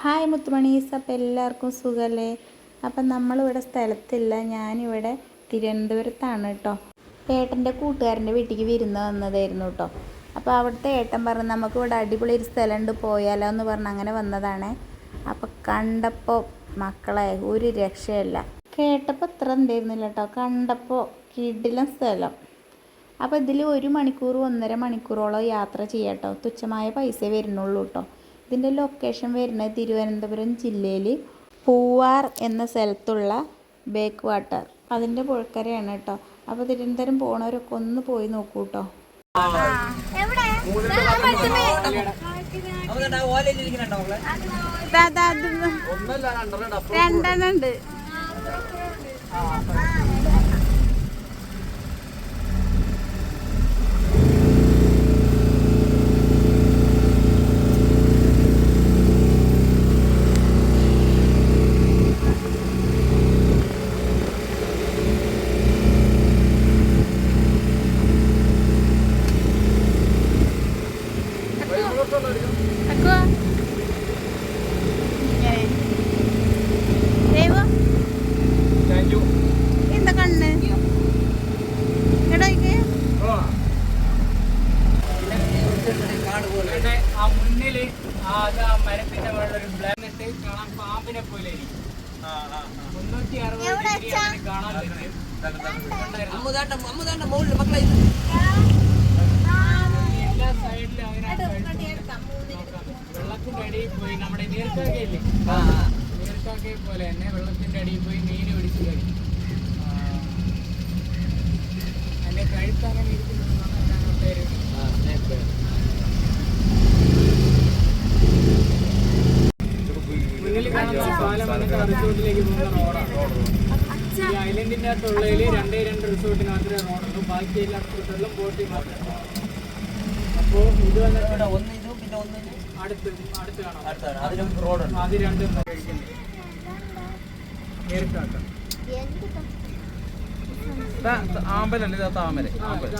Hi മുത്തുമണീസ് അപ്പം എല്ലാവർക്കും സുഖമല്ലേ അപ്പം നമ്മളിവിടെ സ്ഥലത്തില്ല. ഞാനിവിടെ തിരുവനന്തപുരത്താണ് കേട്ടോ. ഏട്ടന്റെ കൂട്ടുകാരന്റെ വീട്ടിലേക്ക് വിരുന്ന് വന്നതായിരുന്നു കേട്ടോ. അപ്പോൾ അവിടുത്തെ ഏട്ടൻ പറഞ്ഞു നമുക്ക് ഇവിടെ അടിപൊളി ഒരു സ്ഥലമുണ്ട് പോയാലോ എന്ന് പറഞ്ഞ് അങ്ങനെ വന്നതാണ്. അപ്പം കണ്ടപ്പോൾ മക്കളെ ഒരു രക്ഷയല്ല. കേട്ടപ്പോൾ ഇത്ര ഉണ്ടായിരുന്നില്ല കേട്ടോ. കണ്ടപ്പോൾ കിടിലം സ്ഥലം. അപ്പോൾ ഇതിൽ ഒരു മണിക്കൂർ ഒന്നര മണിക്കൂറോളം യാത്ര ചെയ്യാം കേട്ടോ. തുച്ഛമായ പൈസ വരുന്നുള്ളൂ കേട്ടോ. ഇതിന്റെ ലൊക്കേഷൻ വരുന്നത് തിരുവനന്തപുരം ജില്ലയിൽ പൂവാർ എന്ന സ്ഥലത്തുള്ള ബേക്ക് വാട്ടർ അതിന്റെ പുഴക്കരയാണ് കേട്ടോ. അപ്പോൾ തിരുവനന്തപുരം പോണവരൊക്കെ ഒന്ന് പോയി നോക്കൂ കേട്ടോ. രണ്ടെണ്ണം ഉണ്ട് അക്കുവാ ഇങ്ങനെ ദൈവം എന്താ കണ്ണ് എടാ ഇങ്ങ് ഇവിടെ ആ മുന്നിൽ ആ അത് ആ മരത്തിന്റെ മുകളിൽ ഒരു ബ്ലാക്ക് കാണാൻ പാമ്പിനെ പോലെ ഇരിക്കും. മുന്നൂറ്റി അറുപത് ഡിഗ്രി അങ്ങനെ കാണാൻ പറ്റും എല്ലാ സൈഡിലും അങ്ങനെ വെള്ളത്തിന്റെ അടിയിൽ പോയി നമ്മുടെ നീർക്കാക്കയില്ലേ നീർക്കാക്കയെ പോലെ തന്നെ വെള്ളത്തിന്റെ അടിയിൽ പോയി മീൻ പിടിച്ച് കഴിക്കും അതിന്റെ കഴുത്ത് അങ്ങനെ ഇരിക്കുന്നതാണ് അതിനാണ് പേര് മുന്നിൽ കാണുന്ന പാലം വന്നിട്ട് റിസോർട്ടിലേക്ക് പോകുന്ന റോഡാണ് ഈ ഐലൻഡിന്റെ അകത്തുള്ളതിൽ രണ്ടേ രണ്ട് റിസോർട്ടിന് മാത്രമേ റോഡുള്ളൂ ബാക്കി എല്ലാ റിസോർട്ടുകളിലും ബോട്ടിൽ മാത്രമേ അപ്പോൾ ഇത് വന്നിട്ട് അടുത്ത് അടുത്ത് കാണാം അത് രണ്ടും കഴിക്കുന്നത് നേരിട്ടാക്കാം ആമ്പലല്ലേ? ഇതാ താമര. ആമ്പൽ.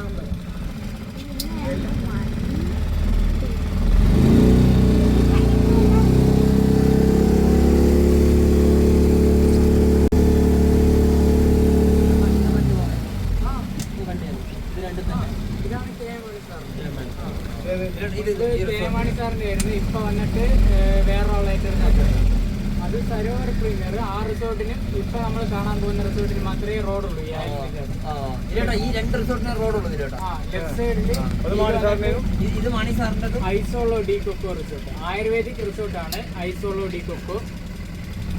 ഇപ്പൊ വന്നിട്ട് വേറൊരാളായിട്ട് അത് സരോവർ പ്രീമിയർ ആ റിസോർട്ടിനും ഇപ്പൊ നമ്മൾ കാണാൻ പോകുന്ന റിസോർട്ടിന് മാത്രമേ റോഡുള്ളൂ. ഈ രണ്ട് റിസോർട്ടിന് റോഡുള്ളത് സൈഡിൽ ഇത് മണി സാറിന്റെ Isola di Cocco resort. Ayurvedic റിസോർട്ടാണ് Isola di Cocco.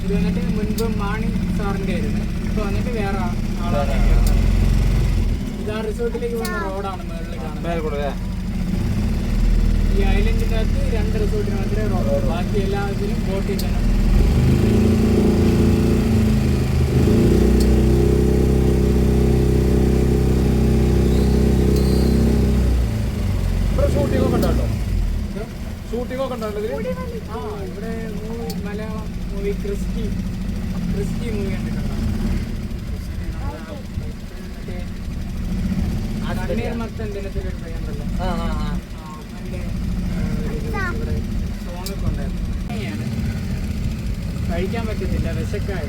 ഇത് വന്നിട്ട് മുൻപ് മാണി സാറിന്റെ ആയിരുന്നു. ഇപ്പൊ വന്നിട്ട് വേറെ ആളാണ്. ഇത് ആ റിസോർട്ടിലേക്ക് പോകുന്ന റോഡാണ് മുകളിൽ കാണുന്നത്. ഈ ഐലൻഡിന്റെ അകത്ത് രണ്ട് റിസോർട്ടിന് മാത്രമേ റോഡ് ബാക്കി എല്ലാത്തിനും ബോട്ടിൽ തന്നെ. ഇവിടെ ഷൂട്ടിംഗ് ഒക്കെ ഉണ്ടോ ഇത് ഷൂട്ടിംഗ് ഒക്കെ ആ ഇവിടെ മൂവി മലയാളം മൂവി ക്രിസ്റ്റി ക്രിസ്റ്റി കണ്ടിട്ടുണ്ടോ? ദിനത്തിലൊരു പയ്യുണ്ടല്ലോ ഇത് ഇവിടെ ഉണ്ടായിരുന്നു. കഴിക്കാൻ പറ്റുന്നില്ല വിശക്കായ.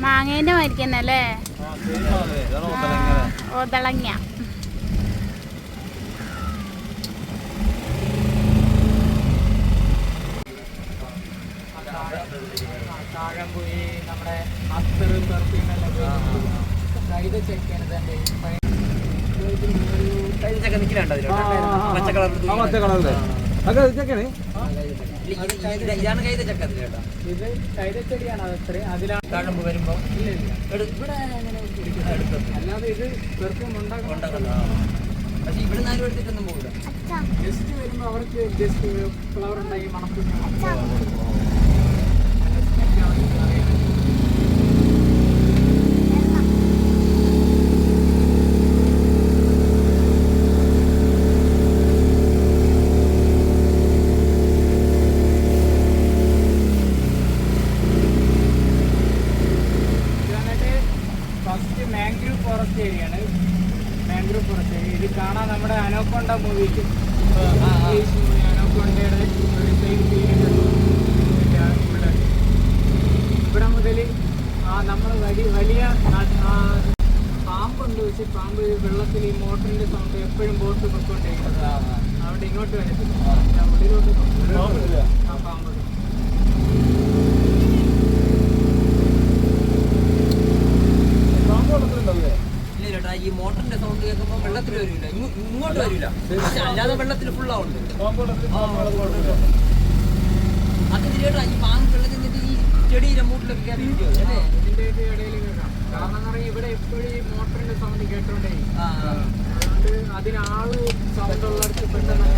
മാങ്ങേന്റെ മാങ്ങേന്റെ മരിക്കുന്നല്ലേ ഓതളങ്ങ താഴമ്പുഴി നമ്മുടെ അത്തർ പെർഫ്യൂം എല്ലാം കൈത ചെക്കാണ് തന്റെ പച്ച കളറിൽ ആ മറ്റേ കളറല്ലേ അതൊക്കെ ഇതൊക്കെയാണ് ഇതാണ് കൈത ചക്ക അതിൽ ചേട്ടാ ഇത് കൈതച്ചെടിയാണ് അതത്ര. അതിലാണ് താഴമ്പ് വരുമ്പോ ഇല്ല ഇല്ല. ഇവിടെ അങ്ങനെ അല്ലാതെ ഇത് പെർഫ്യൂം ഉണ്ടാക്കണം ഉണ്ടാക്കുന്ന പക്ഷെ ഇവിടെ നിന്ന് ആരും എടുത്തിട്ടൊന്നും പോകില്ല ജസ്റ്റ് വരുമ്പോൾ അവർക്ക് ജസ്റ്റ് ഫ്ലവർ ഉണ്ടാക്കി മണക്കുന്ന കാരണം ഇവിടെ എപ്പോഴും ഈ മോട്ടറിന്റെ സൗണ്ട് കേട്ടോണ്ടേ. അതുകൊണ്ട് അതിനാൾ സൗണ്ട് ഉള്ളിടത്ത് പെട്ടെന്ന്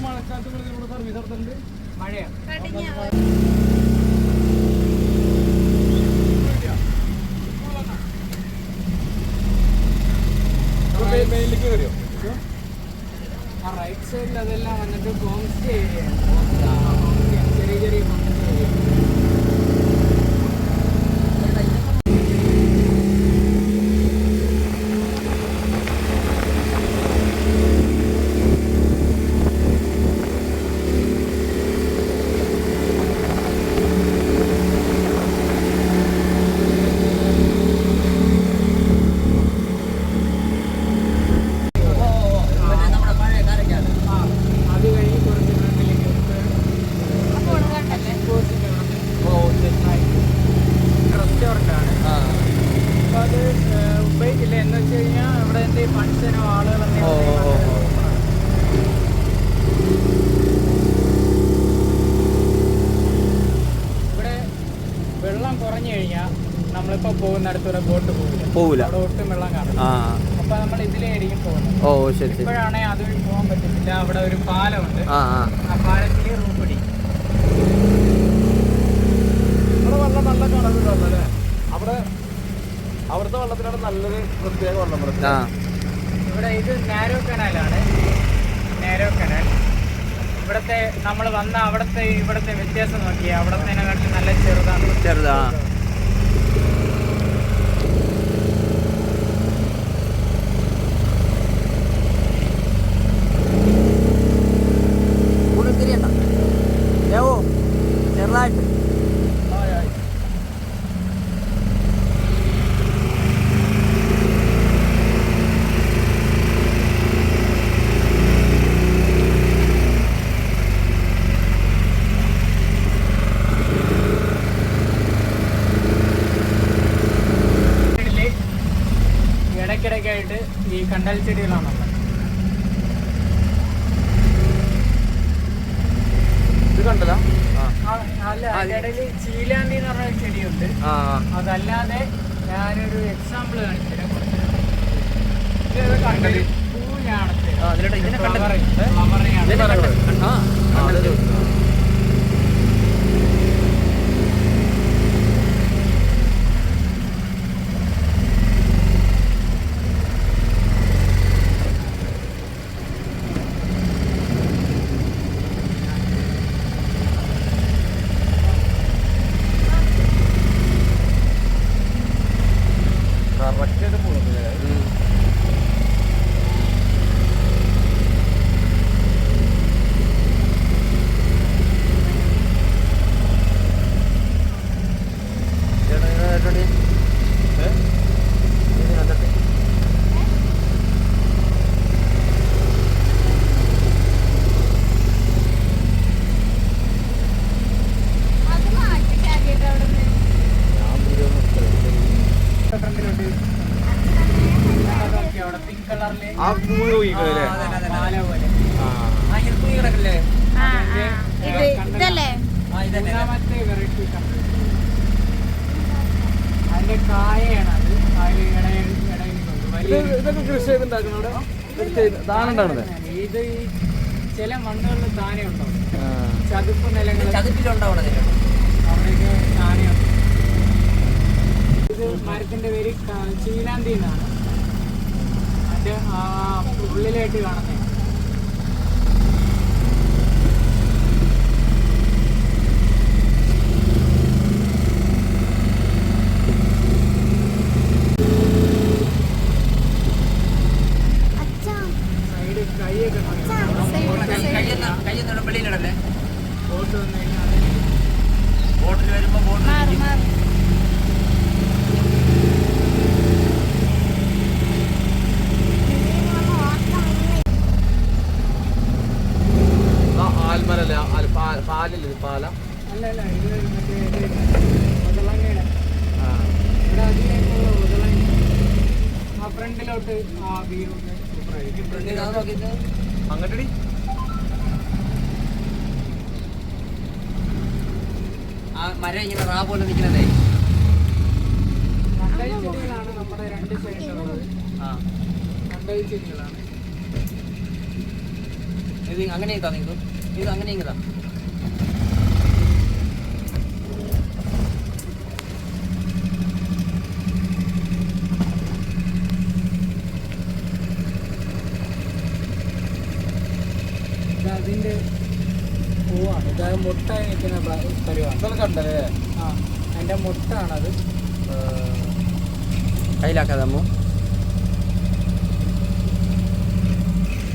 മഴക്കാലത്ത് ഇവിടെ സർവീസ് മഴയാണ് റൈറ്റ് സൈഡിൽ അതെല്ലാം വന്നിട്ട് കോംസ്റ്റേ ഓ ശരി ശരി. അവിടെ നമ്മൾ വന്ന അവിടത്തെ ഇവിടത്തെ വ്യത്യാസം നോക്കിയാൽ അവിടത്തെ നല്ല ചെറുതാണ്. ചെറുതാണ് Lord. ഇതിനെ കണ്ടത്. ആ ഇതൊക്കെ കൃഷി ഇത് ചെയ്ത് താനം ഉണ്ടാവണത് ഇത് ഈ ചില മണ്ണുകളിൽ താനെ ഉണ്ടാവും ചതുപ്പ് നിലങ്ങൾ. ചതുപ്പിലുണ്ടാവണതില്ല അവിടെയൊക്കെ താനെയുണ്ട് ഇത് മരത്തിന്റെ പേര് ചീലാന്തി എന്നാണ് അതിന്റെ ആ ഉള്ളിലായിട്ട് കാണുന്നത് പാലില്ലേ ഇത് പാല? അല്ല അല്ല ഇത് മറ്റേ ഇത് ഉരുളങ്ങയുടെ ഇവിടെ അതിലേക്കുള്ള ഉരുളങ്ങ ആ ഫ്രണ്ടിലോട്ട് ആ വ്യൂ സൂപ്പറായിരിക്കും ഫ്രണ്ടിലോട്ട് നോക്കിയിട്ട് അങ്ങോട്ടടി. ആ മരം ഇങ്ങനെ റാ പോലെ നിൽക്കുന്നതേ ചെടികളാണ് നമ്മുടെ രണ്ട് സൈഡിലുള്ളത് ആ. കണ്ടൽ ചെടികളാണ്. ഇത് അങ്ങനെ ഇതാ നിങ്ങൾക്ക്? ഇത് അങ്ങനെ ഇതാ മുട്ടായി നിൽക്കുന്ന പരിവാണ്. കണ്ടല്ലേ ആ അതിന്റെ മുട്ടാണത്. കയ്യിലാക്കാതെ അമ്മു.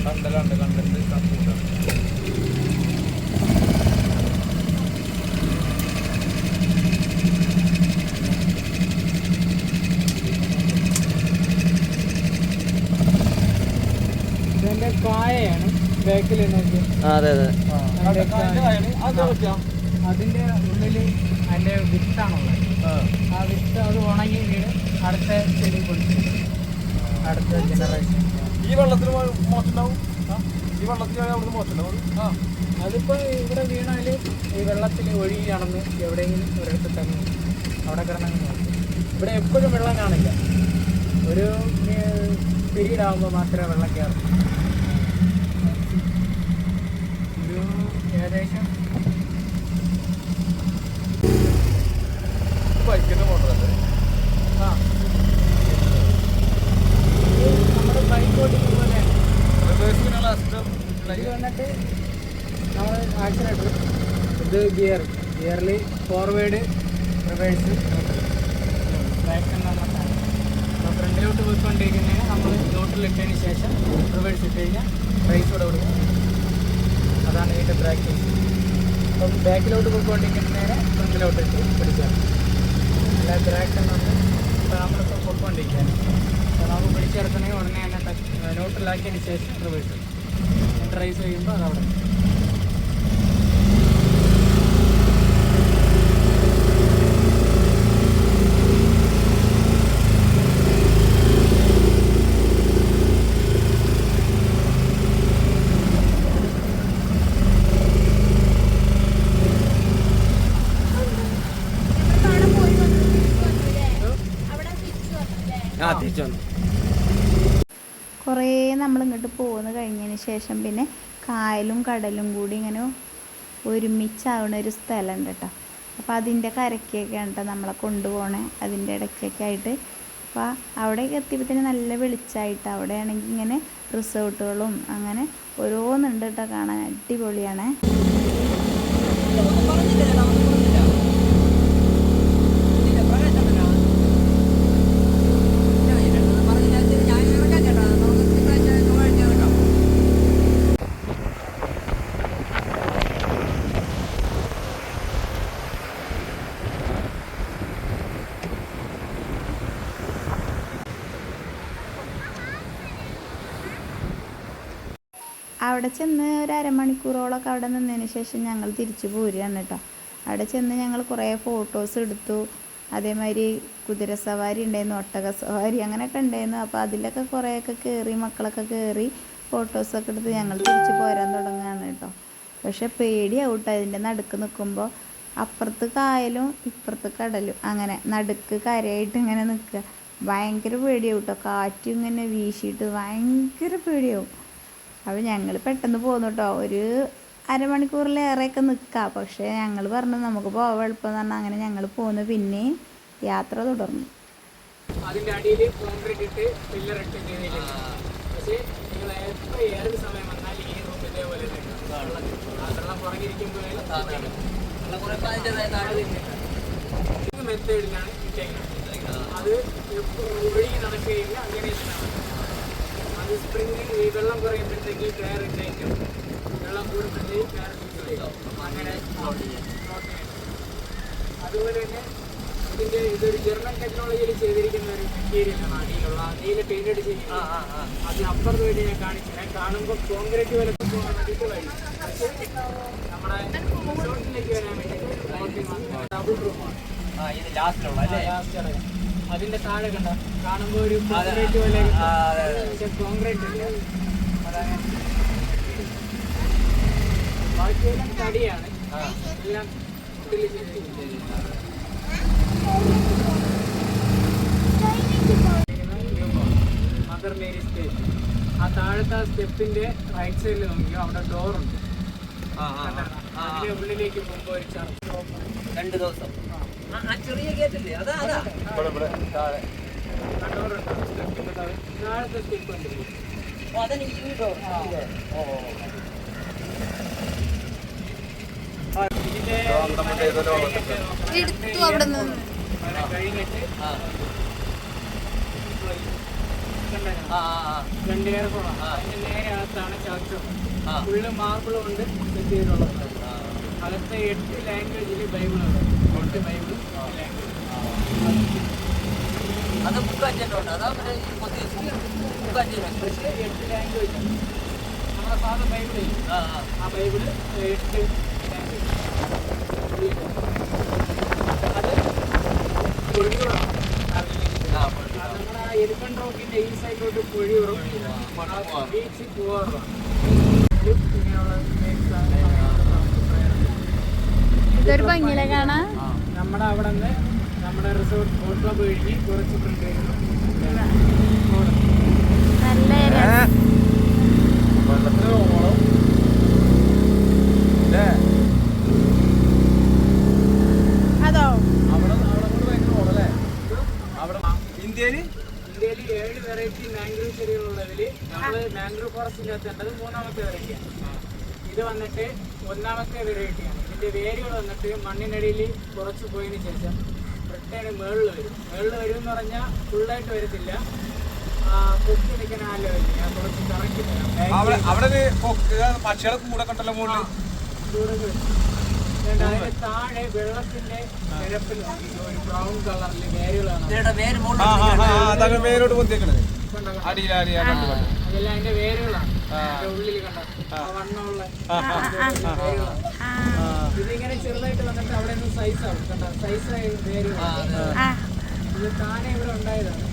കണ്ടലുണ്ട് കണ്ടിട്ട് കണ്ടു ഇതിന്റെ കായയാണ് ബാക്കിൽ നോക്കി അതെ അതെ. അതിന്റെ ഉള്ളിൽ അതിന്റെ വിത്താണുള്ളത്. ആ. വിത്ത് അത് ഉണങ്ങി വീട് അടുത്ത ചെടി കൊടുത്തു അടുത്ത ജനറേഷൻ ഈ വെള്ളത്തിന് മോശമുണ്ടാവും? ഈ വെള്ളത്തിന് അവിടുന്ന് മോശമുണ്ടാവും? ആ. അതിപ്പോ ഇവിടെ വീണാൽ ഈ വെള്ളത്തിൽ ഒഴുകി നടന്ന് എവിടെയെങ്കിലും ഒരിടത്ത് തന്നെ അവിടെ കിടന്നു ഇവിടെ എപ്പോഴും വെള്ളം കാണില്ല. ഒരു പീരീഡ് ആകുമ്പോൾ മാത്രമേ വെള്ളം കയറും ഒരു ഏകദേശം. ബൈക്കിന്റെ മോട്ടറല്ലേ ആ. നമ്മൾ ബൈക്ക് ഓടിക്കുന്ന ഇത് വന്നിട്ട് നമ്മൾ ആക്സിലേറ്റർ ഇത് ഗിയർ ഗിയറിൽ ഫോർവേഡ് റിവേഴ്സ് ബാക്ക് എന്നാണ് അപ്പോൾ ഫ്രണ്ടിലോട്ട് പോയിക്കൊണ്ടിരിക്കുന്നതിന് നമ്മൾ ലോട്ടിലിട്ടതിന് ശേഷം റിവേഴ്സ് ഇട്ട് കഴിഞ്ഞാൽ റൈസ് കൂടെ കൊടുക്കും അതാണ് ഇതിന്റെ പ്രാക്ടീസ് അപ്പം ബാക്കിലോട്ട് പോയിക്കൊണ്ടിരിക്കുന്നതിന് ഫ്രണ്ടിലോട്ട് ഇട്ട് പിടിച്ചാൽ അല്ല ബ്രാക്ക് നമ്മൾ ഇപ്പോൾ നമ്മളിപ്പോൾ പോയിക്കൊണ്ടിരിക്കുകയാണ്. അപ്പോൾ നമുക്ക് പിടിച്ചെടുക്കണമെങ്കിൽ ഉടനെ തന്നെ ന്യൂട്രലാക്കിയതിന് ശേഷം റിവേഴ്സ് റൈസ് ചെയ്യുമ്പോൾ അത് അവിടെ നിൽക്കും. ആ തിരിച്ചു വന്നു കുറേ പോകുന്ന കഴിഞ്ഞതിന് ശേഷം പിന്നെ കായലും കടലും കൂടി ഇങ്ങനെ ഒരുമിച്ചാവുന്ന ഒരു സ്ഥലമുണ്ട് കേട്ടോ അപ്പോൾ അതിന്റെ കരയ്ക്കൊക്കെയാണ് കേട്ടോ നമ്മളെ കൊണ്ടുപോകണേ അതിന്റെ ഇടയ്ക്കൊക്കെ ആയിട്ട് അപ്പോൾ അവിടേക്ക് എത്തിയപ്പോഴത്തേന് നല്ല വെളിച്ചമായിട്ട് അവിടെയാണെങ്കിൽ ഇങ്ങനെ റിസോർട്ടുകളും അങ്ങനെ ഓരോന്നുണ്ട് കേട്ടോ കാണാൻ. അടിപൊളിയാണേ ഇല്ല പ്രകാശമുണ്ടല്ലോ ഇല്ല, ഇതിനകത്ത് പറഞ്ഞില്ല ഇത് ഞാൻ ഇറക്കാം ചേട്ടാ നമുക്ക് തിങ്കളാഴ്ച ചൊവ്വാഴ്ച ഇറക്കാം അവിടെ ചെന്ന് ഒരു അരമണിക്കൂറോളമൊക്കെ അവിടെ നിന്നതിന് ശേഷം ഞങ്ങൾ തിരിച്ചു പോരുകയാണ് കേട്ടോ. അവിടെ ചെന്ന് ഞങ്ങൾ കുറേ ഫോട്ടോസ് എടുത്തു. അതേമാതിരി കുതിര സവാരി ഉണ്ടായിരുന്നു ഒട്ടക സവാരി അങ്ങനെയൊക്കെ ഉണ്ടായിരുന്നു. അപ്പോൾ അതിലൊക്കെ കുറേയൊക്കെ കയറി മക്കളൊക്കെ കയറി ഫോട്ടോസൊക്കെ എടുത്ത് ഞങ്ങൾ തിരിച്ച് പോരാൻ തുടങ്ങുകയാണ് കേട്ടോ. പക്ഷെ പേടിയാവട്ടോ അതിന്റെ നടുക്ക് നിൽക്കുമ്പോൾ. അപ്പുറത്ത് കായലും ഇപ്പുറത്ത് കടലും അങ്ങനെ നടുക്ക് കരയായിട്ട് ഇങ്ങനെ നിൽക്കുക. ഭയങ്കര പേടിയാവും കേട്ടോ കാറ്റും ഇങ്ങനെ വീശിയിട്ട് ഭയങ്കര പേടിയാവും. അപ്പോൾ ഞങ്ങൾ പെട്ടെന്ന് പോന്നു കേട്ടോ ഒരു അരമണിക്കൂറിലേറെയൊക്കെ നിൽക്കാം പക്ഷേ ഞങ്ങൾ പറഞ്ഞു നമുക്ക് പോവാൻ എളുപ്പമെന്ന് പറഞ്ഞാൽ അങ്ങനെ ഞങ്ങൾ പോന്നു. പിന്നെ യാത്ര തുടർന്നു. അതിന്റെ അടിയിൽ കോൺക്രീറ്റ് ഇട്ട് പില്ലർ ഇട്ട് പക്ഷേ നിങ്ങൾ എത്ര ഏത് സമയം വന്നാൽ ഈ റൂം ഇതേപോലെ. വെള്ളം- പുറകിരിക്കുമ്പോൾ മെത്തേഡിലാണ് ഇട്ടേക്കുന്നത്. അത് ഒഴുകി നടക്കുകയില്ല അങ്ങനെ തന്നെ അത് സ്പ്രിങ് ഈ വെള്ളം കുറയുമ്പോഴത്തേക്ക് കയർ ഇട്ടേക്കും. വെള്ളം കൂടുമ്പോഴത്തേക്ക് കയർ അങ്ങനെ float ചെയ്യും. അതുപോലെ തന്നെ ഇതിന്റെ ഇതൊരു ജർമ്മൻ ടെക്നോളജിയിൽ ചെയ്തിരിക്കുന്ന ഒരു മെറ്റീരിയലാണ് അടിയിലുള്ള. നീല പെയിന്റ് അടിച്ച് അത് അപ്പുറത്ത് വേണ്ടി ഞാൻ കാണിച്ചില്ല കാണുമ്പോൾ കോൺക്രീറ്റ് വില പോകാൻ വേണ്ടിയിട്ട് വഴി പക്ഷേ നമ്മുടെ റിസോർട്ടിലേക്ക് വരാൻ വേണ്ടി ഡബിൾ റൂമാണ് ഇത് ലാസ്റ്റിലുള്ള ലാസ്റ്റ് അടക്കം അതിന്റെ താഴെ കണ്ടോ? കാണുമ്പോൾ ഒരു കോൺക്രീറ്റ് പോലെ. പക്ഷെ കോൺക്രീറ്റ് ഇല്ല. അതാണ്. ബാക്കിയെല്ലാം തടിയാണ്. എല്ലാം. മദർ മേരി സ്റ്റേഷൻ ആ താഴത്തെ സ്റ്റെപ്പിന്റെ റൈറ്റ് സൈഡിൽ നോക്കിയോ അവിടെ ഡോർ ഉണ്ട്. അതിന്റെ ഉള്ളിലേക്ക് പോകുമ്പോൾ ഒരു ചർച്ച രണ്ട് ദിവസം. ചെറിയ ഗേറ്റല്ലേ അതാ അതാ സ്റ്റെപ്പ് ഉണ്ട് ഓ അതെനിക്ക് എടുത്തു അവിടെ നിന്ന്. രണ്ട് അതിന്റെ നേരെ അകത്താണ്. ഫുള്ള് മാർബിൾ കൊണ്ട് സെറ്റ് ചെയ്തിട്ടുള്ളത് അകത്തെ എട്ട് ലാംഗ്വേജിൽ ബൈബിളുണ്ട് ബൈബിൾ അത് ബുക്ക് അതാ കൊത്തി ബുക്ക് പക്ഷേ എട്ട് ലാംഗ്വേജ് നമ്മുടെ സാധാ ബൈബിളിൽ ആ ബൈബിൾ എട്ട് ലാംഗ്വേജ് അത്. നമ്മുടെ ആ ഈ സൈഡിലോട്ട് ഇതൊരു ഭംഗിയിലെ കാണാൻ. നമ്മുടെ അവിടെ നിന്ന് നമ്മുടെ റിസോർട്ട് ബോട്ട് കഴിഞ്ഞ് കുറച്ച് ഫ്രണ്ട് നല്ല രസം. വെള്ളത്തിന് ഓളം അല്ലേ അതോ? അവിടെ അവിടെ കൊണ്ട് ഭയങ്കര ഓളല്ലേ അവിടെ ഇന്ത്യയിൽ ഏഴ് വെറൈറ്റി മാംഗ്രൂവ് ചെടികളുള്ളതിൽ നമ്മൾ മാംഗ്രൂവ് ഫോറസ്റ്റിന്റെ അകത്തേണ്ടത് മൂന്നാമത്തെ വെറൈറ്റിയാണ് ഇത് വന്നിട്ട് ഒന്നാമത്തെ വെറൈറ്റിയാണ് ഇതിന്റെ വേരുകൾ വന്നിട്ട് മണ്ണിനടിയിൽ കുറച്ച് പോയതിന് ശേഷം റിട്ടേൺ മേളിൽ വരും. മേളിൽ വരും എന്ന് പറഞ്ഞാൽ ഫുള്ളായിട്ട് വരത്തില്ല. പൊക്കി നിൽക്കുന്ന ആ ലെവലിൽ ഞാൻ കുറച്ച് കറക്കി തരാം. അവിടെ അവിടെ ഒരു പക്ഷികളെ കൂടെ കണ്ടല്ലോ മുകളിൽ ചൂടൊക്കെ അതിന്റെ താഴെ വെള്ളത്തിന്റെ നിരപ്പിൽ ഒരു ബ്രൗൺ കളറിൽ വേരുകളാണ്. പൊന്തിക്കണത്? അടിയിൽ അടിയിൽ കണ്ടു കണ്ടു അതെല്ലാം അതിന്റെ വേരുകളാണ്. അതിന്റെ ഉള്ളിൽ കണ്ട വണ്ണമുള്ള വേരുകളാണ്. ഇതിങ്ങനെ ചെറുതായിട്ട് വന്നിട്ട് അവിടെ നിന്ന് കണ്ട? വേരുകളാണ്. ഇത് താനെ ഇവിടെ ഉണ്ടായതാണ്.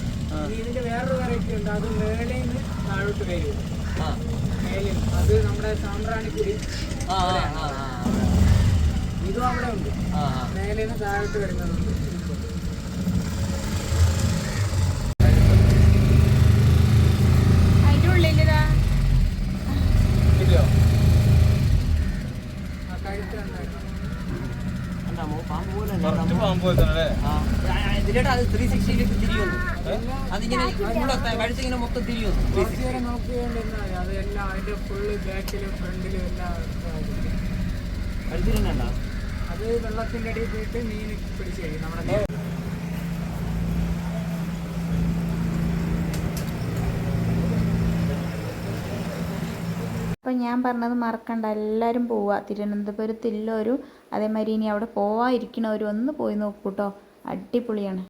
ഇതിന്റെ വേറൊരു വെറൈറ്റി ഉണ്ട്. അത് മേളിൽ നിന്ന് താഴോട്ട് വരും. ആ. മേലിൽ അത് നമ്മുടെ സാമ്പ്രാണിക്കുടി ഇതും അവിടെ ഉണ്ട്. മേലിൽ നിന്ന് താഴോട്ട് വരുന്നതുണ്ട് അതിന്റെ ഉള്ളിലിതാ കിട്ടിയോ ആ കഴുത്ത് കണ്ടായിരുന്നു കണ്ടാമോ പാമ്പ് പോലെ ഉണ്ട്. കറക്റ്റ് പാമ്പ് പോലെ തന്നെ അല്ലേ ആ, ആ, ഇതിലേട്ടാ അത് ത്രീ സിക്സ്റ്റിയിലേക്ക് തിരിയുന്നു അതിങ്ങനെ കഴുത്തിങ്ങനെ മൊത്തം തിരിയുന്നു. അത് വെള്ളത്തിന്റെ അടിയിൽ പോയിട്ട് മീൻ പിടിച്ച് കഴിയും നമ്മുടെ അപ്പം ഞാൻ പറഞ്ഞത് മറക്കണ്ട. എല്ലാവരും പോവുക തിരുവനന്തപുരത്തുള്ളവരും അതേമാതിരി ഇനി അവിടെ പോവാതിരിക്കണവരും ഒന്ന് പോയി നോക്കൂ കേട്ടോ. അടിപൊളിയാണ്.